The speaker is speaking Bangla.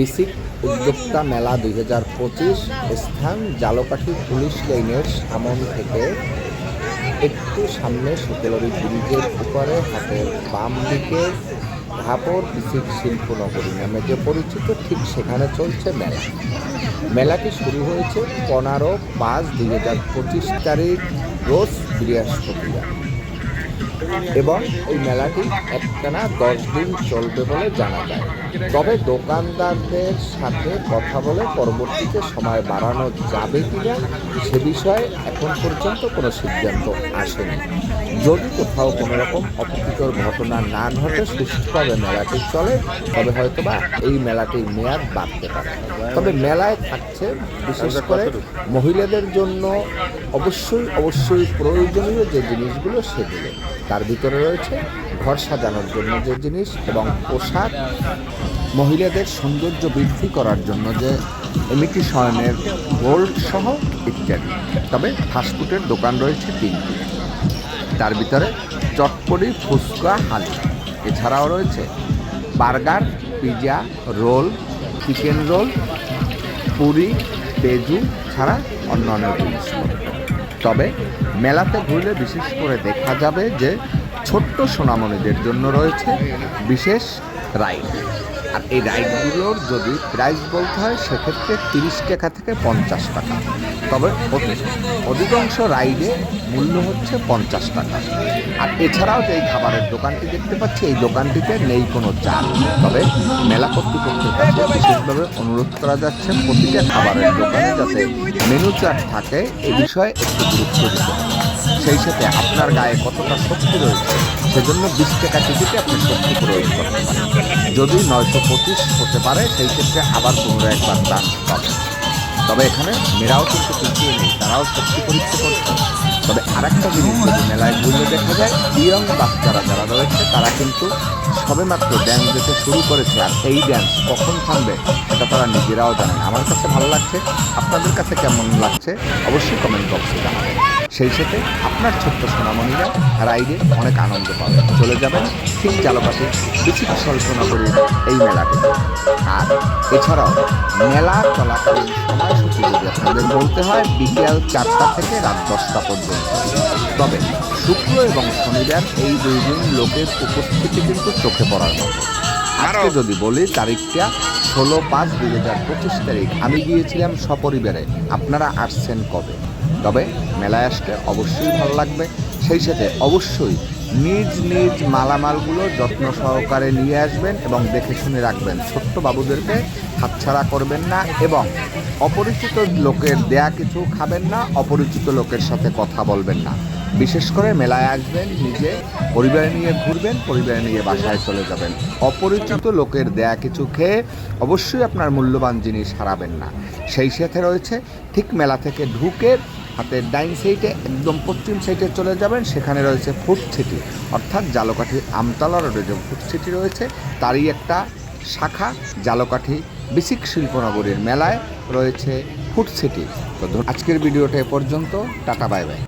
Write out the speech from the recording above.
বিসিক উদ্যোক্তা মেলা দুই হাজার পঁচিশ স্থান জালকাঠি পুলিশ লাইনের সামন থেকে একটু সামনে সতেলরি ব্রিজের উপরে হাতের বাম দিকে ঘাপড় বিসিক শিল্পনগরী নামে যে পরিচিত, ঠিক সেখানে চলছে মেলা। মেলাটি শুরু হয়েছে পনেরো পাঁচ দুই হাজার পঁচিশ তারিখ, রোজ বৃহস্পতিবার। এবং এই মেলাটি একটানা দশ দিন চলবে বলে জানা যায়। তবে দোকানদারদের সাথে কথা বলে পরবর্তীতে সময় বাড়ানো যাবে কিনা সে বিষয়ে এখন পর্যন্ত কোনো সিদ্ধান্ত আসেনি। যদি কোথাও কোনো রকম অপ্রীতিকর ঘটনা না ঘটে সুষ্ঠুভাবে মেলাটি চলে তবে হয়তোবা এই মেলাটির মেয়াদ বাড়তে পারে। তবে মেলায় থাকছে বিশেষ করে মহিলাদের জন্য অবশ্যই অবশ্যই প্রয়োজনীয় যে জিনিসগুলো সেগুলো। তার ভিতরে রয়েছে ঘর সাজানোর জন্য যে জিনিস এবং পোশাক মহিলাদের সৌন্দর্য বৃদ্ধি করার জন্য যে এমিটি শয়নের গোল্ড সহ ইত্যাদি। তবে ফাস্টফুডের দোকান রয়েছে তিনটি। তার ভিতরে চটপটি ফুচকা হালুয়া এছাড়াও রয়েছে burger pizza roll, chicken roll, puri পেজু ছাড়া অন্যান্য জিনিসপত্র। তবে মেলাতে ঘুরলে বিশেষ করে দেখা যাবে যে ছোট্ট সোনামণিদের জন্য রয়েছে বিশেষ রাইড। আর এই রাইডগুলোর যদি প্রাইস বলতে হয়, সেক্ষেত্রে তিরিশ টাকা থেকে পঞ্চাশ টাকা। তবে অধি- অধিকাংশ রাইডে মূল্য হচ্ছে পঞ্চাশ টাকা। আর এছাড়াও যে খাবারের দোকানটি দেখতে পাচ্ছি, এই দোকানটিতে নেই কোনো চাল। তবে মেলা কর্তৃপক্ষের কাছে বিশেষভাবে অনুরোধ করা যাচ্ছে, প্রতিটা খাবারের দোকানে যাতে মেনু চার্ট থাকে, এ বিষয়ে একটু গুরুত্ব দিতে। সেই সাথে আপনার গায়ে কতটা শক্তি রয়েছে সেজন্য বিশ টাকা টিকিটে আপনি শক্তি প্রয়োগ করতে পারেন। যদি নয়শো পঁচিশ হতে পারে, সেই ক্ষেত্রে আবার পুনরায় একবার দান পাবেন। তবে এখানে মেয়েরাও কিন্তু পিছিয়ে নেই, তারাও শক্তি পরীক্ষা করছে। তবে আরেকটা জিনিস যদি মেলায় ঘুরলে দেখা যায় ইয়ং বাচ্চারা যারা রয়েছে, তারা কিন্তু সবেমাত্র ড্যান্স দিতে শুরু করেছে, আর এই ড্যান্স কখন থামবে, সেটা তারা নিজেরাও জানেন। আমার কাছে ভালো লাগছে। আপনাদের কাছে কেমন লাগছে, অবশ্যই কমেন্ট বক্সে জানাবেন। সেই সাথে আপনার ছোট্ট সোনামণিরা রাইডে অনেক আনন্দ পাবে। চলে যাবেন ঠিক জালপাশে বিচিত্র স্বল্পনগরীর এই মেলাতে। আর এছাড়াও মেলা চলাকালীন সময়সূচি যদি আপনাদের বলতে হয় বিকেল চারটা থেকে রাত দশটা পর্যন্ত। তবে শুক্র এবং শনিবার এই দুই দিন লোকের উপস্থিতি কিন্তু চোখে পড়ার মতো। আজকে যদি বলি তারিখটা ষোলো পাঁচ দুই হাজার পঁচিশ তারিখ। আমি গিয়েছিলাম সপরিবারে। আপনারা আসছেন কবে? তবে মেলায় আসতে অবশ্যই ভালো লাগবে। সেই সাথে অবশ্যই নিজ নিজ মালামালগুলো যত্ন সহকারে নিয়ে আসবেন এবং দেখে শুনে রাখবেন। ছোট্ট বাবুদেরকে হাতছাড়া করবেন না এবং অপরিচিত লোকের দেয়া কিছু খাবেন না, অপরিচিত লোকের সাথে কথা বলবেন না। বিশেষ করে মেলায় আসবেন, নিজে পরিবার নিয়ে ঘুরবেন, পরিবার নিয়ে বাসায় চলে যাবেন। অপরিচিত লোকের দেয়া কিছু খেয়ে অবশ্যই আপনার মূল্যবান জিনিস হারাবেন না। সেই সাথে রয়েছে ঠিক মেলা থেকে ঢুকে হাতের ডাইন সাইডে একদম পশ্চিম সাইডে চলে যাবেন, সেখানে রয়েছে ফুড সিটি। অর্থাৎ জালকাঠি আমতলা রোডে যে ফুড সিটি রয়েছে, তারই একটা শাখা, জালকাঠি বিসিক শিল্পনগরীর মেলায় রয়েছে ফুড সিটি। তো আজকের ভিডিওটা এ পর্যন্ত। Tata, bye bye.